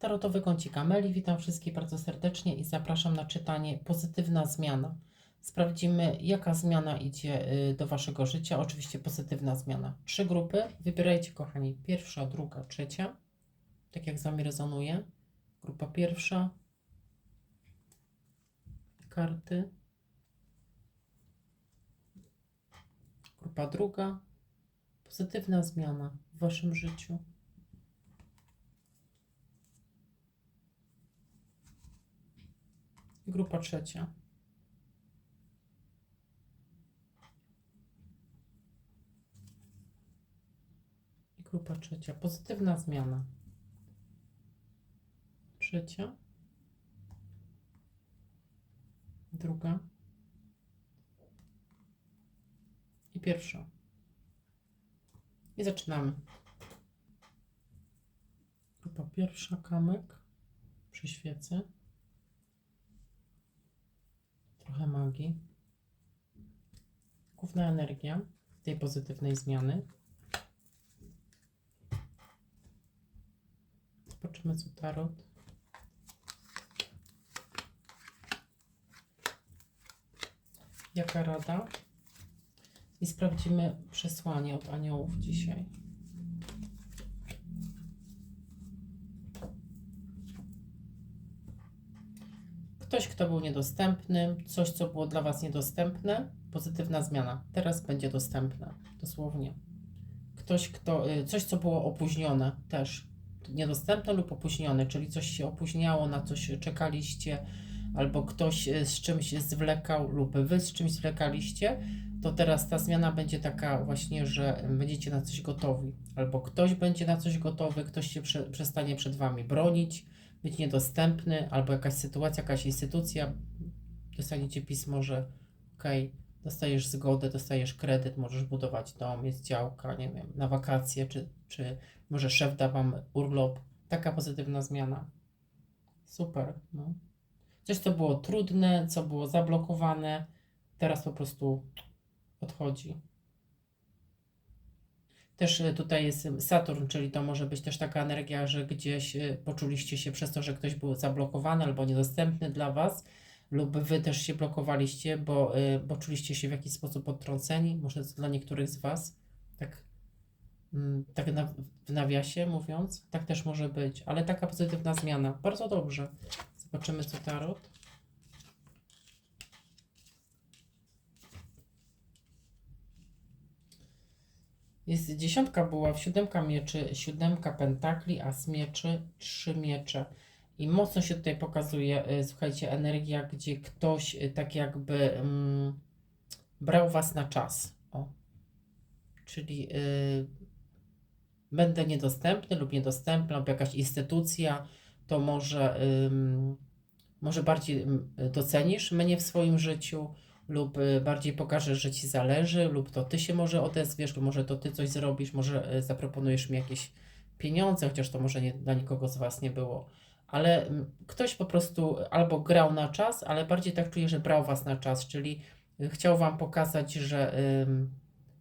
Tarotowy kącik Ameli. Witam wszystkich bardzo serdecznie i zapraszam na czytanie Pozytywna zmiana. Sprawdzimy, jaka zmiana idzie y, do Waszego życia. Oczywiście pozytywna zmiana. Trzy grupy. Wybierajcie, kochani, pierwsza, druga, trzecia. Tak jak z Wami rezonuje. Grupa pierwsza. Karty. Grupa druga. Pozytywna zmiana w Waszym życiu. Grupa trzecia. Grupa trzecia. Pozytywna zmiana. Trzecia. Druga. I pierwsza. I zaczynamy. Grupa pierwsza, kamyk przy świecy. Trochę magii. Główna energia tej pozytywnej zmiany. Zobaczymy co tarot. Jaka rada? I sprawdzimy przesłanie od aniołów dzisiaj. Ktoś, kto był niedostępny, coś, co było dla Was niedostępne, pozytywna zmiana. Teraz będzie dostępne, dosłownie. Ktoś, kto, y, coś, co było opóźnione, też niedostępne lub opóźnione, czyli coś się opóźniało, na coś czekaliście, albo ktoś y, z czymś zwlekał, lub Wy z czymś zwlekaliście, to teraz ta zmiana będzie taka właśnie, że będziecie na coś gotowi, albo ktoś będzie na coś gotowy, ktoś się prze, przestanie przed Wami bronić, być niedostępny, albo jakaś sytuacja, jakaś instytucja, dostaniecie pismo, że okej, dostajesz zgodę, dostajesz kredyt, możesz budować dom, jest działka, nie wiem, na wakacje, czy, czy może szef da Wam urlop. Taka pozytywna zmiana. Super, no. Coś, co było trudne, co było zablokowane, teraz po prostu odchodzi. Też y, tutaj jest Saturn, czyli to może być też taka energia, że gdzieś y, poczuliście się przez to, że ktoś był zablokowany albo niedostępny dla Was, lub Wy też się blokowaliście, bo, y, bo czuliście się w jakiś sposób odtrąceni, może dla niektórych z Was, tak, mm, tak w nawiasie mówiąc, tak też może być, ale taka pozytywna zmiana. Bardzo dobrze. Zobaczymy, co tarot. Jest dziesiątka buław, siódemka mieczy, siódemka pentakli, a z mieczy trzy miecze. I mocno się tutaj pokazuje, y, słuchajcie, energia, gdzie ktoś y, tak jakby mm, brał was na czas. O. Czyli y, będę niedostępny lub niedostępna, lub jakaś instytucja, to może, może bardziej docenisz mnie w swoim życiu, lub y, bardziej pokażesz, że ci zależy, lub to ty się może odezwiesz, może to ty coś zrobisz, może y, zaproponujesz mi jakieś pieniądze, chociaż to może nie, dla nikogo z was nie było. Ale ktoś po prostu albo grał na czas, ale bardziej tak czuję, że brał was na czas, czyli y, chciał wam pokazać, że,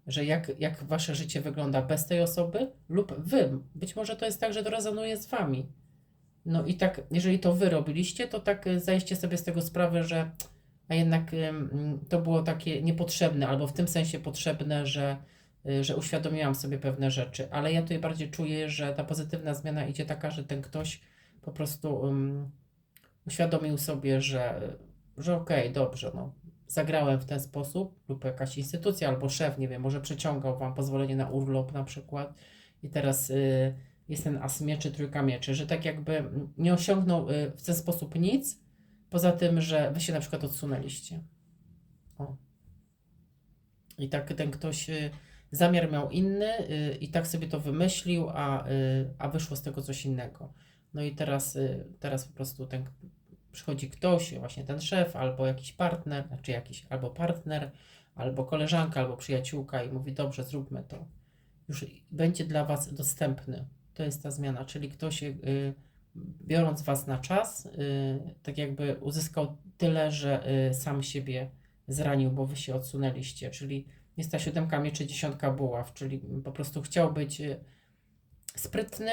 że jak, jak wasze życie wygląda bez tej osoby, lub wy. Być może to jest tak, że to rezonuje z wami. No i tak, jeżeli to wy robiliście, to tak zdajecie sobie z tego sprawę, że a jednak to było takie niepotrzebne, albo w tym sensie potrzebne, że, y, że uświadomiłam sobie pewne rzeczy. Ale ja tutaj bardziej czuję, że ta pozytywna zmiana idzie taka, że ten ktoś po prostu ym, uświadomił sobie, że, że okej, dobrze, no, zagrałem w ten sposób, lub jakaś instytucja, albo szef, nie wiem, może przeciągał wam pozwolenie na urlop na przykład i teraz y, jest ten as mieczy, trójka mieczy, że tak jakby nie osiągnął y, w ten sposób nic, poza tym, że wy się na przykład odsunęliście. O. I tak ten ktoś y, zamiar miał inny y, i tak sobie to wymyślił, a, y, a wyszło z tego coś innego. No i teraz, teraz po prostu ten przychodzi ktoś, właśnie ten szef, albo jakiś partner, znaczy jakiś albo partner, albo koleżanka, albo przyjaciółka i mówi, dobrze, zróbmy to. Już będzie dla Was dostępny. To jest ta zmiana, czyli ktoś biorąc Was na czas, y, tak jakby uzyskał tyle, że y, sam siebie zranił, bo Wy się odsunęliście, czyli jest ta siódemka mieczy, dziesiątka buław, czyli po prostu chciał być y, sprytny,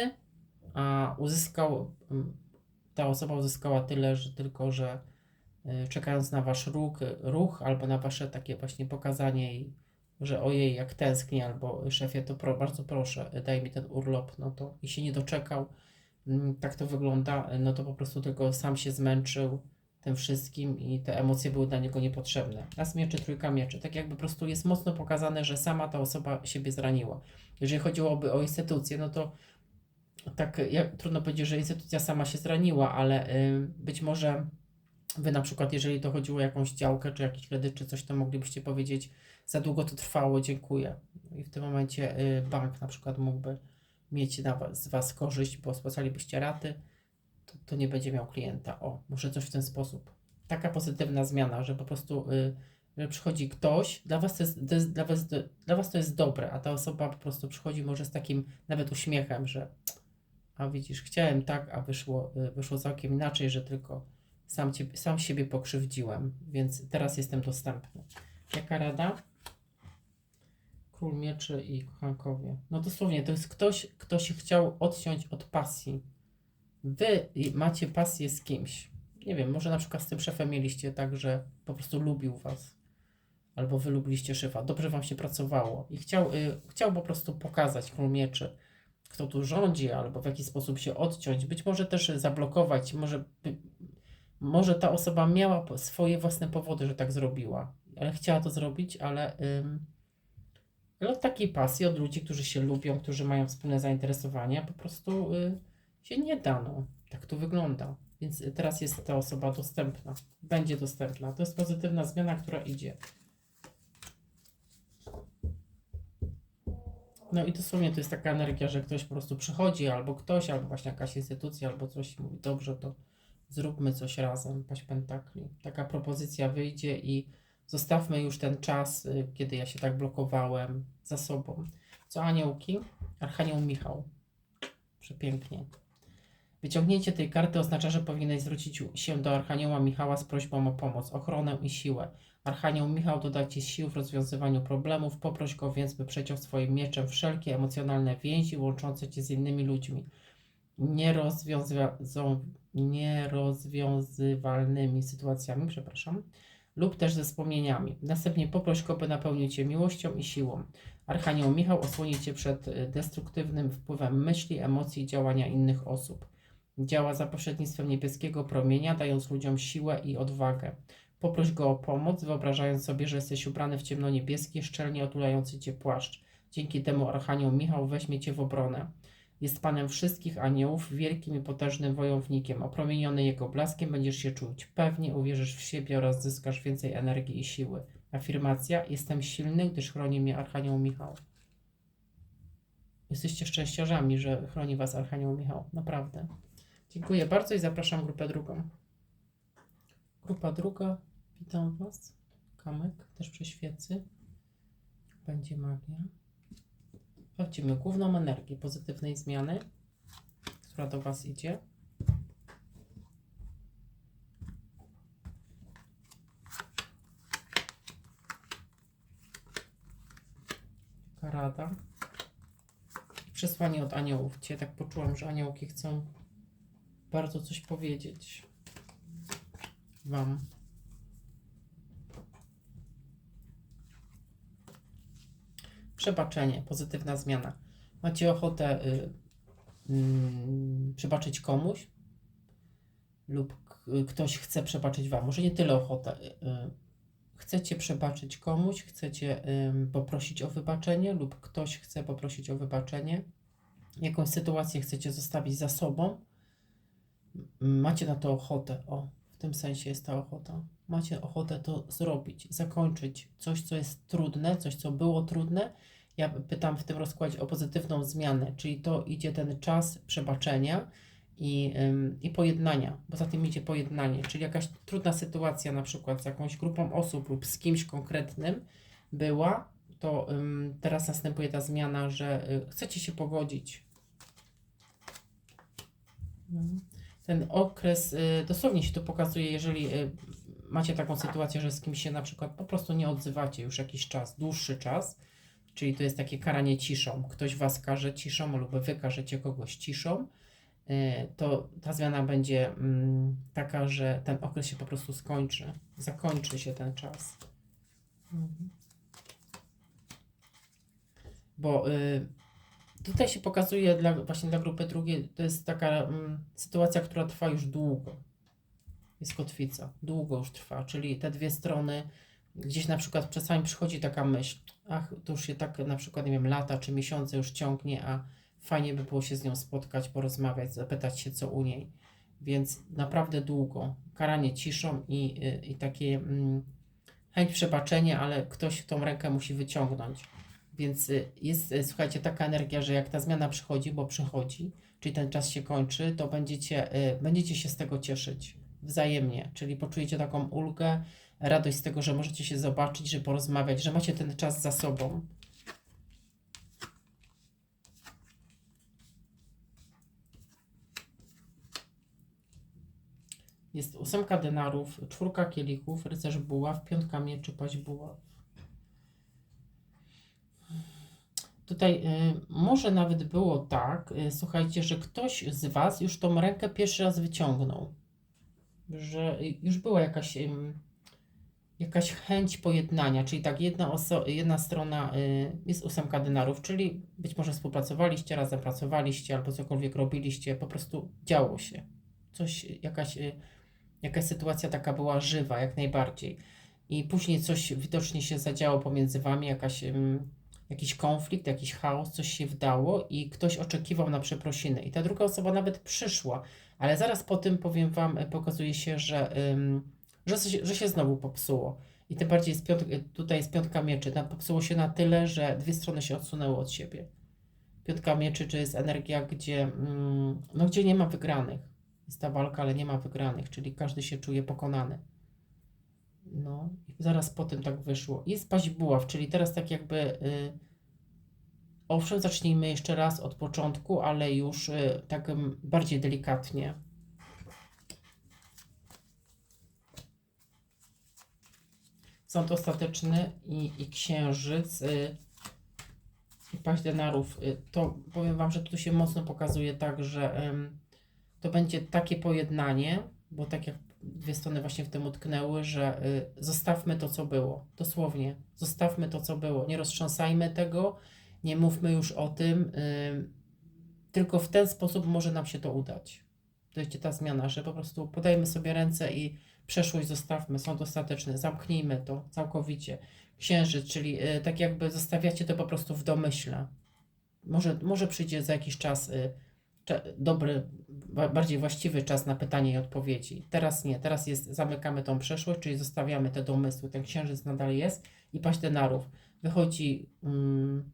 a uzyskał, mm, ta osoba uzyskała tyle, że tylko, że czekając na wasz ruch, ruch albo na wasze takie właśnie pokazanie jej, że ojej, jak tęskni, albo szefie, to pro, bardzo proszę, daj mi ten urlop, no to i się nie doczekał, tak to wygląda, no to po prostu tylko sam się zmęczył tym wszystkim i te emocje były dla niego niepotrzebne. Raz mieczy, trójka mieczy. Tak jakby po prostu jest mocno pokazane, że sama ta osoba siebie zraniła. Jeżeli chodziłoby o instytucję, no to tak jak, trudno powiedzieć, że instytucja sama się zraniła, ale y, być może wy na przykład, jeżeli to chodziło o jakąś działkę, czy jakiś kredyt, czy coś, to moglibyście powiedzieć, za długo to trwało, dziękuję. I w tym momencie y, bank na przykład mógłby mieć na was, z was korzyść, bo spłacalibyście raty, to, to nie będzie miał klienta. O, może coś w ten sposób. Taka pozytywna zmiana, że po prostu y, że przychodzi ktoś, dla was, to jest, to jest, dla, was, dla was to jest dobre, a ta osoba po prostu przychodzi może z takim nawet uśmiechem, że a widzisz, chciałem tak, a wyszło, y, wyszło całkiem inaczej, że tylko sam, ciebie, sam siebie pokrzywdziłem, więc teraz jestem dostępny. Jaka rada? Król mieczy i kochankowie. No dosłownie, to jest ktoś, kto się chciał odciąć od pasji. Wy macie pasję z kimś. Nie wiem, może na przykład z tym szefem mieliście tak, że po prostu lubił was. Albo wy lubiliście szefa. Dobrze wam się pracowało. I chciał, y, chciał po prostu pokazać król mieczy, kto tu rządzi, albo w jaki sposób się odciąć. Być może też zablokować. Może, by, może ta osoba miała swoje własne powody, że tak zrobiła. Ale chciała to zrobić, ale... Ym, ale od takiej pasji, od ludzi, którzy się lubią, którzy mają wspólne zainteresowania, po prostu y, się nie da. No. Tak to wygląda. Więc teraz jest ta osoba dostępna. Będzie dostępna. To jest pozytywna zmiana, która idzie. No i dosłownie to jest taka energia, że ktoś po prostu przychodzi, albo ktoś, albo właśnie jakaś instytucja, albo coś mówi, dobrze, to zróbmy coś razem, paść pentakli. Taka propozycja wyjdzie i zostawmy już ten czas, y, kiedy ja się tak blokowałem za sobą. Co aniołki? Archanioł Michał. Przepięknie. Wyciągnięcie tej karty oznacza, że powinieneś zwrócić się do Archanioła Michała z prośbą o pomoc, ochronę i siłę. Archanioł Michał doda Ci sił w rozwiązywaniu problemów, poproś go więc, by przeciął swoim mieczem wszelkie emocjonalne więzi łączące Cię z innymi ludźmi. Nierozwiąza- nierozwiązywalnymi sytuacjami, przepraszam, lub też ze wspomnieniami. Następnie poproś go, by napełnił Cię miłością i siłą. Archanioł Michał osłoni Cię przed y, destruktywnym wpływem myśli, emocji i działania innych osób. Działa za pośrednictwem niebieskiego promienia, dając ludziom siłę i odwagę. Poproś go o pomoc, wyobrażając sobie, że jesteś ubrany w ciemno-niebieski, szczelnie otulający cię płaszcz. Dzięki temu Archanioł Michał weźmie cię w obronę. Jest panem wszystkich aniołów, wielkim i potężnym wojownikiem. Opromieniony jego blaskiem będziesz się czuć pewnie, uwierzysz w siebie oraz zyskasz więcej energii i siły. Afirmacja: Jestem silny, gdyż chroni mnie Archanioł Michał. Jesteście szczęściarzami, że chroni was Archanioł Michał. Naprawdę. Dziękuję bardzo i zapraszam grupę drugą. Grupa druga, witam Was. Kamek, też przy świecy. Będzie magia. Sprawdzimy główną energię pozytywnej zmiany, która do Was idzie. Rada. Przesłanie od aniołów. Cię tak poczułam, że aniołki chcą bardzo coś powiedzieć Wam. Przebaczenie, pozytywna zmiana. Macie ochotę y, mm, przebaczyć komuś lub ktoś chce przebaczyć Wam. Może nie tyle ochotę. Y, y, chcecie przebaczyć komuś, chcecie ym, poprosić o wybaczenie lub ktoś chce poprosić o wybaczenie. Jakąś sytuację chcecie zostawić za sobą macie na to ochotę. O, w tym sensie jest ta ochota. Macie ochotę to zrobić, zakończyć coś, co jest trudne, coś, co było trudne. Ja pytam w tym rozkładzie o pozytywną zmianę, czyli to idzie ten czas przebaczenia i, i pojednania, bo za tym idzie pojednanie, czyli jakaś trudna sytuacja, na przykład z jakąś grupą osób lub z kimś konkretnym była, to teraz następuje ta zmiana, że y, chcecie się pogodzić. Ten okres, y, dosłownie się to pokazuje, jeżeli y, macie taką sytuację, że z kimś się na przykład po prostu nie odzywacie już jakiś czas, dłuższy czas, czyli to jest takie karanie ciszą. Ktoś was karze ciszą lub wy karzecie kogoś ciszą y, to ta zmiana będzie mm, taka, że ten okres się po prostu skończy. Zakończy się ten czas. Mhm. Bo y, tutaj się pokazuje dla, właśnie dla grupy drugiej, to jest taka mm, sytuacja, która trwa już długo. Jest kotwica, długo już trwa, czyli te dwie strony, gdzieś na przykład czasami przychodzi taka myśl, ach, to już się tak na przykład, nie wiem, lata czy miesiące już ciągnie, a fajnie by było się z nią spotkać, porozmawiać, zapytać się, co u niej. Więc naprawdę długo. Karanie ciszą i, i takie mm, chęć przebaczenia, ale ktoś tą rękę musi wyciągnąć. Więc y, jest, y, słuchajcie, taka energia, że jak ta zmiana przychodzi, bo przychodzi, czyli ten czas się kończy, to będziecie, y, będziecie się z tego cieszyć wzajemnie, czyli poczujecie taką ulgę, radość z tego, że możecie się zobaczyć, że porozmawiać, że macie ten czas za sobą. Jest ósemka denarów, czwórka kielichów, rycerz buław, piątka mieczy, paź buław. Tutaj y, może nawet było tak, y, słuchajcie, że ktoś z Was już tą rękę pierwszy raz wyciągnął. Że y, już była jakaś, ym, jakaś chęć pojednania, czyli tak, jedna, jedna strona y, jest ósemka denarów, czyli być może współpracowaliście, razem pracowaliście albo cokolwiek robiliście, po prostu działo się. Coś, jakaś, y, jakaś sytuacja taka była żywa, jak najbardziej. I później coś widocznie się zadziało pomiędzy Wami, jakaś. Ym, jakiś konflikt, jakiś chaos, coś się wdało i ktoś oczekiwał na przeprosiny. I ta druga osoba nawet przyszła, ale zaraz po tym powiem Wam, pokazuje się, że, ym, że, że się znowu popsuło. I tym bardziej jest piąt, e, tutaj jest piątka mieczy. Tam popsuło się na tyle, że dwie strony się odsunęły od siebie. Piątka mieczy, czy jest energia, gdzie, mm, no, gdzie nie ma wygranych. Jest ta walka, ale nie ma wygranych, czyli każdy się czuje pokonany. No, i zaraz po tym tak wyszło. Jest paść buław, czyli teraz tak jakby. Y, owszem, zacznijmy jeszcze raz od początku, ale już y, tak ym, bardziej delikatnie. Sąd ostateczny i, i księżyc. Y, i paść denarów. Y, to powiem Wam, że tu się mocno pokazuje tak, że ym, to będzie takie pojednanie, bo tak jak dwie strony właśnie w tym utknęły, że y, zostawmy to, co było. Dosłownie, zostawmy to, co było. Nie roztrząsajmy tego, nie mówmy już o tym. Y, tylko w ten sposób może nam się to udać. To jest ta zmiana, że po prostu podajmy sobie ręce i przeszłość zostawmy, sąd ostateczny, zamknijmy to całkowicie. Księżyc, czyli y, tak jakby zostawiacie to po prostu w domyśle. Może, może przyjdzie za jakiś czas y, dobry, ba- bardziej właściwy czas na pytanie i odpowiedzi. Teraz nie, teraz jest, zamykamy tą przeszłość, czyli zostawiamy te domysły, ten księżyc nadal jest i paść denarów. Wychodzi mm,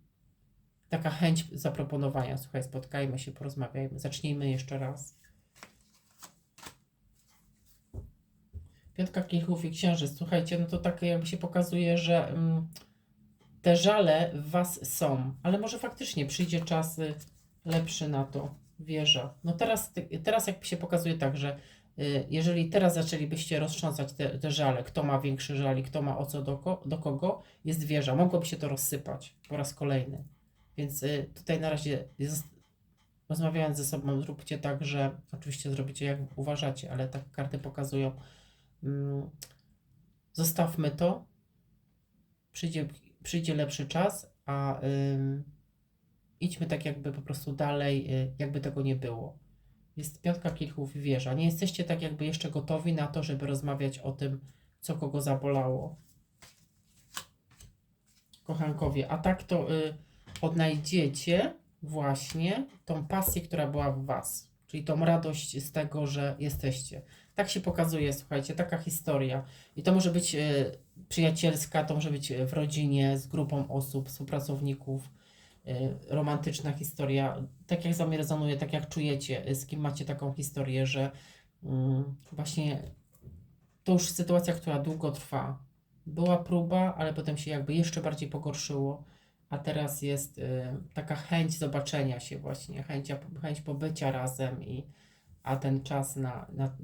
taka chęć zaproponowania, słuchaj, spotkajmy się, porozmawiajmy, zacznijmy jeszcze raz. Piątka kielichów i księżyc, słuchajcie, no to tak jakby się pokazuje, że mm, te żale w was są, ale może faktycznie przyjdzie czas y, lepszy na to wieża. No teraz, teraz jakby się pokazuje tak, że y, jeżeli teraz zaczęlibyście roztrząsać te, te żale, kto ma większy żali, kto ma o co do, ko, do kogo, jest wieża. Mogłoby się to rozsypać po raz kolejny. Więc y, tutaj na razie jest, rozmawiając ze sobą, zróbcie tak, że oczywiście zrobicie jak uważacie, ale tak karty pokazują. Mm, zostawmy to. Przyjdzie, przyjdzie lepszy czas, a ym, idźmy tak jakby po prostu dalej, y, jakby tego nie było. Jest piątka kilchów i wieża. Nie jesteście tak jakby jeszcze gotowi na to, żeby rozmawiać o tym, co kogo zabolało. Kochankowie, a tak to y, odnajdziecie właśnie tą pasję, która była w was. Czyli tą radość z tego, że jesteście. Tak się pokazuje, słuchajcie, taka historia. I to może być y, przyjacielska, to może być y, w rodzinie, z grupą osób, współpracowników y, romantyczna historia, tak jak z wami rezonuje, tak jak czujecie, y, z kim macie taką historię, że mm, właśnie to już sytuacja, która długo trwa. Była próba, ale potem się jakby jeszcze bardziej pogorszyło, a teraz jest y, taka chęć zobaczenia się właśnie, chęć, chęć pobycia razem i a ten czas na, na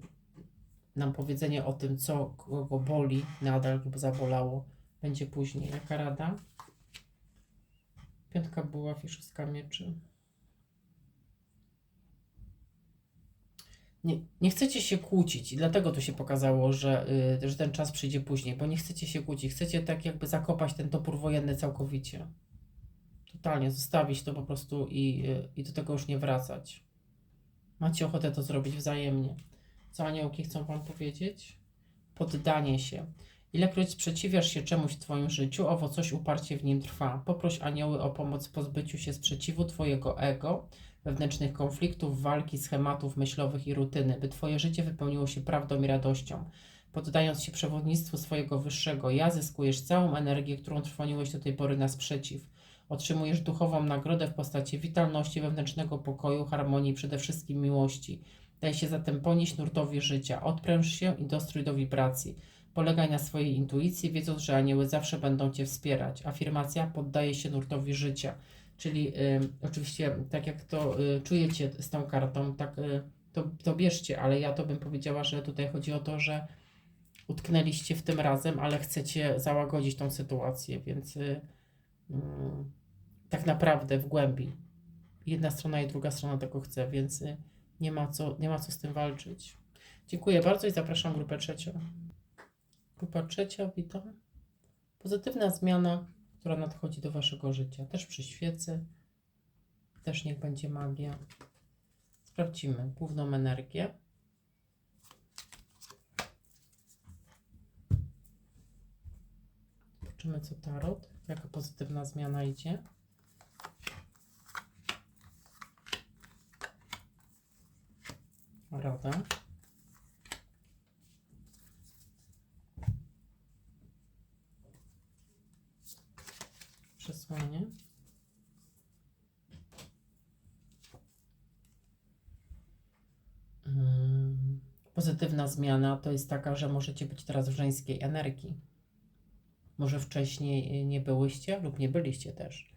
nam powiedzenie o tym, co kogo boli nadal lub zabolało, będzie później. Jaka rada? Piątka buław i szóstka mieczy. nie, nie chcecie się kłócić i dlatego tu się pokazało, że, y, że ten czas przyjdzie później, bo nie chcecie się kłócić, chcecie tak jakby zakopać ten topór wojenny całkowicie. Totalnie, zostawić to po prostu i, i do tego już nie wracać. Macie ochotę to zrobić wzajemnie. Co aniołki chcą Wam powiedzieć? Poddanie się. Ilekroć sprzeciwiasz się czemuś w Twoim życiu, owo coś uparcie w nim trwa. Poproś anioły o pomoc w pozbyciu się sprzeciwu Twojego ego, wewnętrznych konfliktów, walki, schematów myślowych i rutyny, by Twoje życie wypełniło się prawdą i radością. Poddając się przewodnictwu swojego wyższego ja, zyskujesz całą energię, którą trwoniłeś do tej pory na sprzeciw. Otrzymujesz duchową nagrodę w postaci witalności, wewnętrznego pokoju, harmonii, przede wszystkim miłości. Daj się zatem ponieść nurtowi życia, odpręż się i dostrój do wibracji. Polegaj na swojej intuicji, wiedząc, że anioły zawsze będą Cię wspierać. Afirmacja poddaje się nurtowi życia. Czyli y, oczywiście, tak jak to y, czujecie z tą kartą, tak y, to, to bierzcie, ale ja to bym powiedziała, że tutaj chodzi o to, że utknęliście w tym razem, ale chcecie załagodzić tą sytuację, więc y, mm, tak naprawdę w głębi jedna strona i druga strona tego chce, więc y, nie ma co, nie ma co z tym walczyć. Dziękuję bardzo i zapraszam grupę trzecią. Grupa trzecia, witam. Pozytywna zmiana, która nadchodzi do Waszego życia. Też przy świecy, też niech będzie magia. Sprawdzimy główną energię. Zobaczymy, co tarot, jaka pozytywna zmiana idzie. Rada. Przesłanie. Mm, Pozytywna zmiana to jest taka, że możecie być teraz w żeńskiej energii. Może wcześniej nie byłyście lub nie byliście też.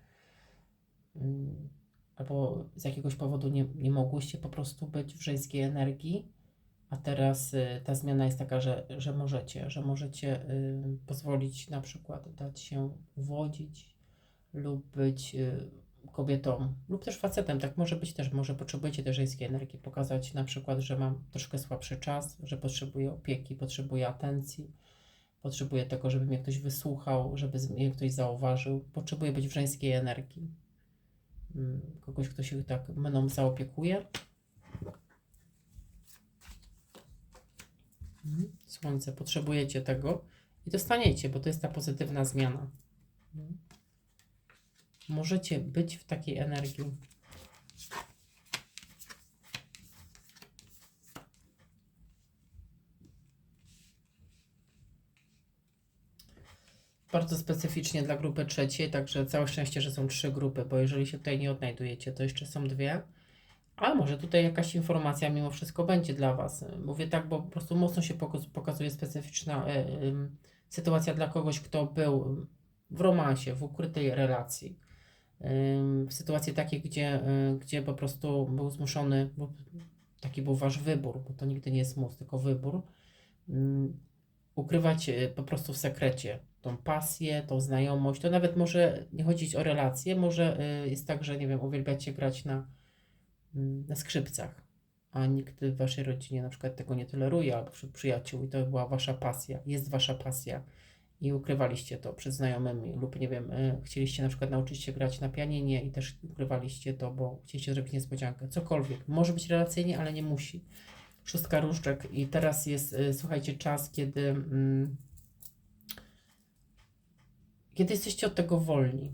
Albo z jakiegoś powodu nie, nie mogłyście po prostu być w żeńskiej energii, a teraz y, ta zmiana jest taka, że, że możecie, że możecie y, pozwolić na przykład dać się uwodzić lub być y, kobietą lub też facetem, tak może być też, może potrzebujecie tej żeńskiej energii, pokazać na przykład, że mam troszkę słabszy czas, że potrzebuję opieki, potrzebuję atencji, potrzebuję tego, żeby mnie ktoś wysłuchał, żeby mnie ktoś zauważył, potrzebuję być w żeńskiej energii. Mm, Kogoś, kto się tak mną zaopiekuje. Mhm. Słońce, potrzebujecie tego i dostaniecie, bo to jest ta pozytywna zmiana. Mhm. Możecie być w takiej energii. Bardzo specyficznie dla grupy trzeciej, także całe szczęście, że są trzy grupy, bo jeżeli się tutaj nie odnajdujecie, to jeszcze są dwie. A może tutaj jakaś informacja mimo wszystko będzie dla Was. Mówię tak, bo po prostu mocno się poka- pokazuje specyficzna e, em, sytuacja dla kogoś, kto był w romansie, w ukrytej relacji. W sytuacji takiej, gdzie, y, gdzie po prostu był zmuszony, bo taki był Wasz wybór, bo to nigdy nie jest mus, tylko wybór, ym, ukrywać y, po prostu w sekrecie tą pasję, tą znajomość. To nawet może nie chodzić o relacje, może y, jest tak, że nie wiem, uwielbiacie grać na, mm, na skrzypcach, a nikt w waszej rodzinie na przykład tego nie toleruje, albo wśród przyjaciół i to była wasza pasja, jest wasza pasja i ukrywaliście to przed znajomymi lub nie wiem, y, chcieliście na przykład nauczyć się grać na pianinie i też ukrywaliście to, bo chcieliście zrobić niespodziankę. Cokolwiek. Może być relacyjnie, ale nie musi. Szóstka różdżek i teraz jest, y, słuchajcie, czas, kiedy mm, kiedy jesteście od tego wolni.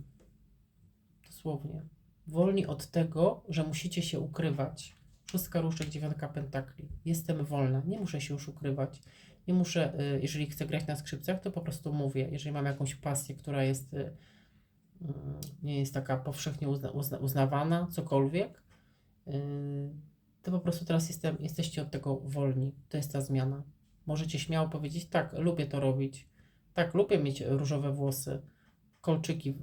Dosłownie. Wolni od tego, że musicie się ukrywać. Szóstka różdżek, dziewiątka pentakli. Jestem wolna. Nie muszę się już ukrywać. Nie muszę, y, jeżeli chcę grać na skrzypcach, to po prostu mówię. Jeżeli mam jakąś pasję, która jest, y, y, nie jest taka powszechnie uzna, uzna, uznawana, cokolwiek, to po prostu teraz jestem, jesteście od tego wolni. To jest ta zmiana. Możecie śmiało powiedzieć, tak, lubię to robić. Tak, lubię mieć różowe włosy, kolczyki y,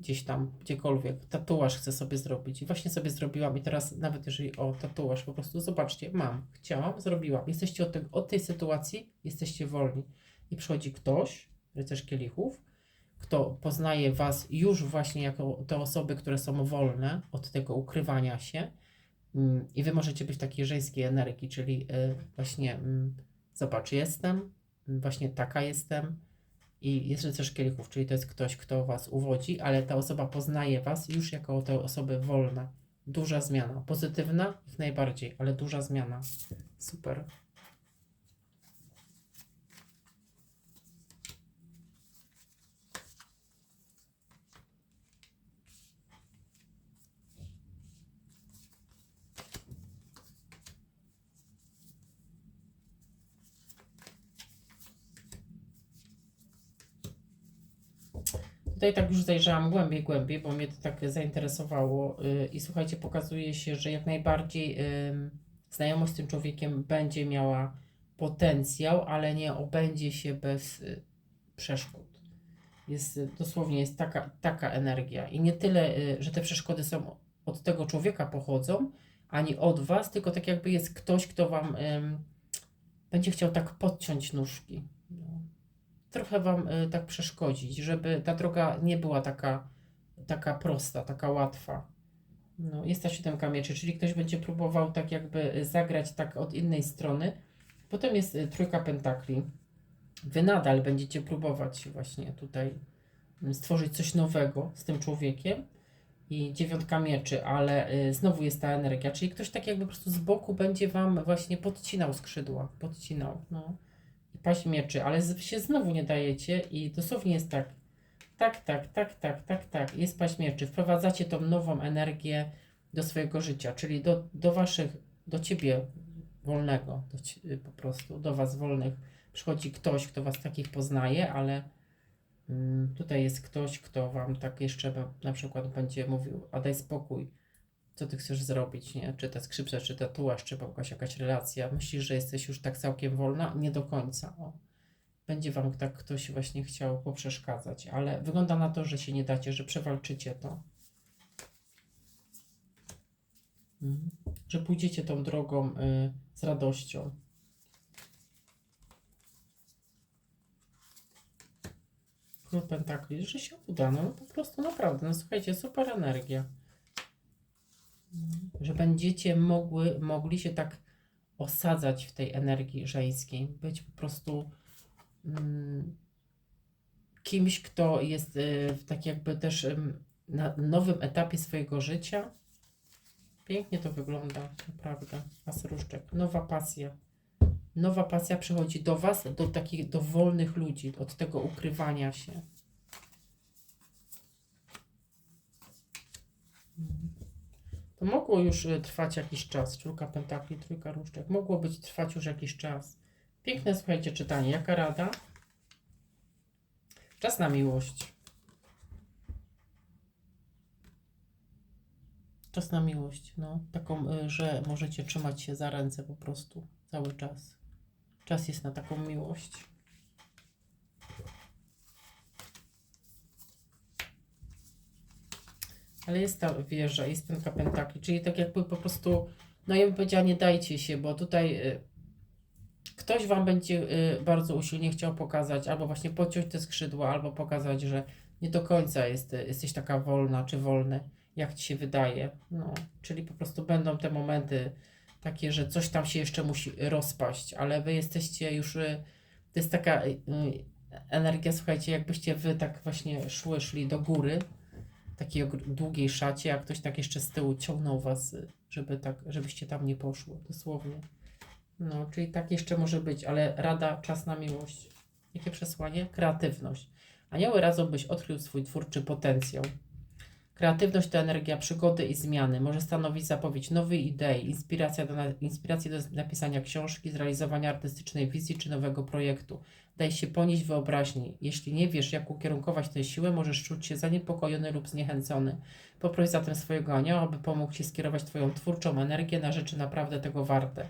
gdzieś tam, gdziekolwiek. Tatuaż chcę sobie zrobić. I właśnie sobie zrobiłam. I teraz, nawet jeżeli o tatuaż, po prostu zobaczcie, mam, chciałam, zrobiłam. Jesteście od, tego, od tej sytuacji, jesteście wolni. I przychodzi ktoś, rycerz kielichów, kto poznaje Was już właśnie jako te osoby, które są wolne od tego ukrywania się I wy możecie być takiej żeńskiej energii, czyli y, właśnie mm, zobacz, jestem, mm, właśnie taka jestem i jest rycerz kielichów, czyli to jest ktoś, kto was uwodzi, ale ta osoba poznaje was już jako te osoby wolne. Duża zmiana. Pozytywna? Jak najbardziej, ale duża zmiana. Super. Tutaj tak już zajrzałam głębiej, głębiej, bo mnie to tak zainteresowało. Yy, I słuchajcie, pokazuje się, że jak najbardziej znajomość z tym człowiekiem będzie miała potencjał, ale nie obędzie się bez y, przeszkód. Jest y, dosłownie jest taka, taka energia. I nie tyle, y, że te przeszkody są od tego człowieka pochodzą, ani od was, tylko tak jakby jest ktoś, kto wam będzie chciał tak podciąć nóżki. Trochę Wam y, tak przeszkodzić, żeby ta droga nie była taka, taka prosta, taka łatwa. No, jest ta siódemka mieczy, czyli ktoś będzie próbował tak jakby zagrać tak od innej strony. Potem jest y, trójka pentakli. Wy nadal będziecie próbować właśnie tutaj mm, stworzyć coś nowego z tym człowiekiem. I dziewiątka mieczy, ale y, znowu jest ta energia, czyli ktoś tak jakby po prostu z boku będzie Wam właśnie podcinał skrzydła, podcinał, no paść mieczy, ale się znowu nie dajecie i dosłownie jest tak, tak, tak, tak, tak, tak, tak, jest paść mieczy. Wprowadzacie tą nową energię do swojego życia, czyli do, do waszych, do ciebie wolnego, do, po prostu do was wolnych. Przychodzi ktoś, kto was takich poznaje, ale mm, tutaj jest ktoś, kto wam tak jeszcze na przykład będzie mówił, a daj spokój, co ty chcesz zrobić, nie? Czy ta skrzypce, czy tatuaż, czy jakaś, jakaś relacja. Myślisz, że jesteś już tak całkiem wolna? Nie do końca. O. Będzie wam tak ktoś właśnie chciał poprzeszkadzać, ale wygląda na to, że się nie dacie, że przewalczycie to. Mhm. Że pójdziecie tą drogą y, z radością. Król Pentakli, że się uda, no po prostu naprawdę, no słuchajcie, super energia będziecie mogły, mogli się tak osadzać w tej energii żeńskiej, być po prostu mm, kimś, kto jest y, tak jakby też ym, na nowym etapie swojego życia. Pięknie to wygląda, naprawdę. As. Nowa pasja. Nowa pasja przychodzi do Was, do takich, do wolnych ludzi, od tego ukrywania się. To mogło już y, trwać jakiś czas. Czwórka pentakli, trójka różdżek. Mogło być trwać już jakiś czas. Piękne, słuchajcie, czytanie. Jaka rada? Czas na miłość. Czas na miłość, no. Taką, y, że możecie trzymać się za ręce po prostu cały czas. Czas jest na taką miłość. Ale jest ta wieża, jest ten pentakli, czyli tak jakby po prostu, no ja bym powiedziała, nie dajcie się, bo tutaj y, ktoś Wam będzie y, bardzo usilnie chciał pokazać, albo właśnie pociąć te skrzydła, albo pokazać, że nie do końca jest, jesteś taka wolna czy wolny, jak Ci się wydaje. No, czyli po prostu będą te momenty takie, że coś tam się jeszcze musi rozpaść, ale Wy jesteście już, y, to jest taka y, y, energia, słuchajcie, jakbyście Wy tak właśnie szły, szli do góry, takiej długiej szacie, a ktoś tak jeszcze z tyłu ciągnął was, żeby tak, żebyście tam nie poszło, dosłownie. No, czyli tak jeszcze może być, ale rada, czas na miłość. Jakie przesłanie? Kreatywność. Anioły radzą, byś odkrył swój twórczy potencjał. Kreatywność to energia przygody i zmiany. Może stanowić zapowiedź nowej idei, inspiracja do, do napisania książki, zrealizowania artystycznej wizji czy nowego projektu. Daj się ponieść wyobraźni. Jeśli nie wiesz, jak ukierunkować tę siłę, możesz czuć się zaniepokojony lub zniechęcony. Poproś zatem swojego anioła, aby pomógł Ci skierować Twoją twórczą energię na rzeczy naprawdę tego warte.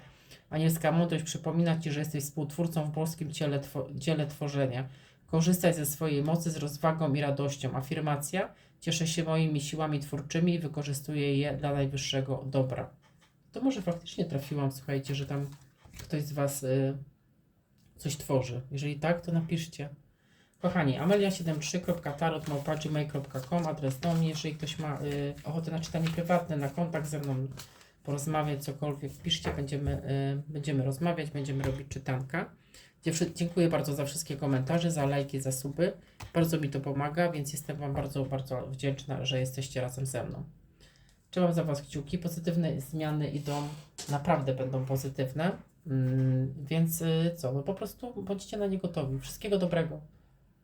Anielska mądrość przypomina Ci, że jesteś współtwórcą w polskim ciele, two, dziele tworzenia. Korzystaj ze swojej mocy z rozwagą i radością. Afirmacja. Cieszę się moimi siłami twórczymi i wykorzystuję je dla najwyższego dobra. To może faktycznie trafiłam, słuchajcie, że tam ktoś z Was y, coś tworzy. Jeżeli tak, to napiszcie. Kochani, amelia73.tarotmałpa.gmail.com adres do mnie, jeżeli ktoś ma y, ochotę na czytanie prywatne, na kontakt ze mną, porozmawiać, cokolwiek, piszcie, będziemy, y, będziemy rozmawiać, będziemy robić czytanka. Dziękuję bardzo za wszystkie komentarze, za lajki, za suby. Bardzo mi to pomaga, więc jestem Wam bardzo, bardzo wdzięczna, że jesteście razem ze mną. Trzymam za Was kciuki. Pozytywne zmiany idą, naprawdę będą pozytywne. Mm, więc y, co, no po prostu bądźcie na nie gotowi. Wszystkiego dobrego.